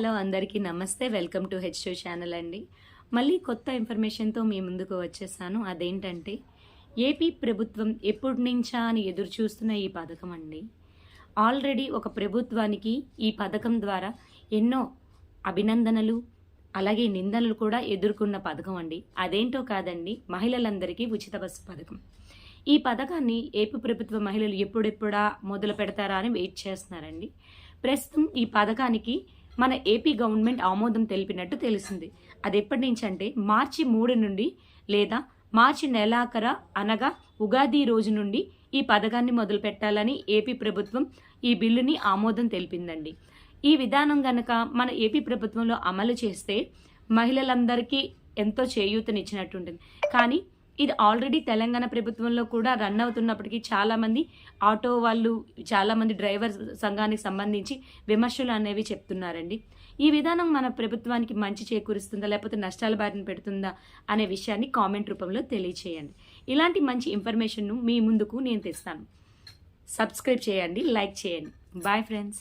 Hello అందరికీ నమస్తే. Welcome to H two channel అండి. మళ్ళీ కొత్త ఇన్ఫర్మేషన్తో మీ ముందుకు వచ్చేసాను. అదేంటంటే ఏపీ ప్రభుత్వం ఎప్పటి నుంచా అని ఎదురు చూస్తున్న ఈ పథకం అండి. ఆల్రెడీ ఒక ప్రభుత్వానికి ఈ పథకం ద్వారా ఎన్నో అభినందనలు అలాగే నిందనలు కూడా ఎదుర్కొన్న పథకం అండి. అదేంటో కాదండి మహిళలందరికీ ఉచిత బస్సు పథకం. ఈ పథకాన్ని ఏపీ ప్రభుత్వ మహిళలు ఎప్పుడెప్పుడా మొదలు పెడతారా అని వెయిట్ చేస్తున్నారండి. ప్రస్తుతం ఈ పథకానికి మన ఏపీ గవర్నమెంట్ ఆమోదం తెలిపినట్టు తెలిసింది. అది ఎప్పటి నుంచి అంటే మార్చి మూడు నుండి లేదా మార్చి నెలాఖర అనగా ఉగాది రోజు నుండి ఈ పథకాన్ని మొదలు పెట్టాలని ఏపీ ప్రభుత్వం ఈ బిల్లుని ఆమోదం తెలిపిందండి. ఈ విధానం గనక మన ఏపీ ప్రభుత్వంలో అమలు చేస్తే మహిళలందరికీ ఎంతో చేయూతనిచ్చినట్టు ఉంటుంది కానీ ఇది ఆల్రెడీ తెలంగాణ ప్రభుత్వంలో కూడా రన్ అవుతున్నప్పటికీ చాలామంది ఆటో వాళ్ళు చాలామంది డ్రైవర్ సంఘానికి సంబంధించి విమర్శలు అనేవి చెప్తున్నారండి. ఈ విధానం మన ప్రభుత్వానికి మంచి చేకూరుస్తుందా లేకపోతే నష్టాల బారిన పెడుతుందా అనే విషయాన్ని కామెంట్ రూపంలో తెలియచేయండి. ఇలాంటి మంచి ఇన్ఫర్మేషన్ను మీ ముందుకు నేను తెస్తాను. సబ్స్క్రైబ్ చేయండి లైక్ చేయండి. Bye friends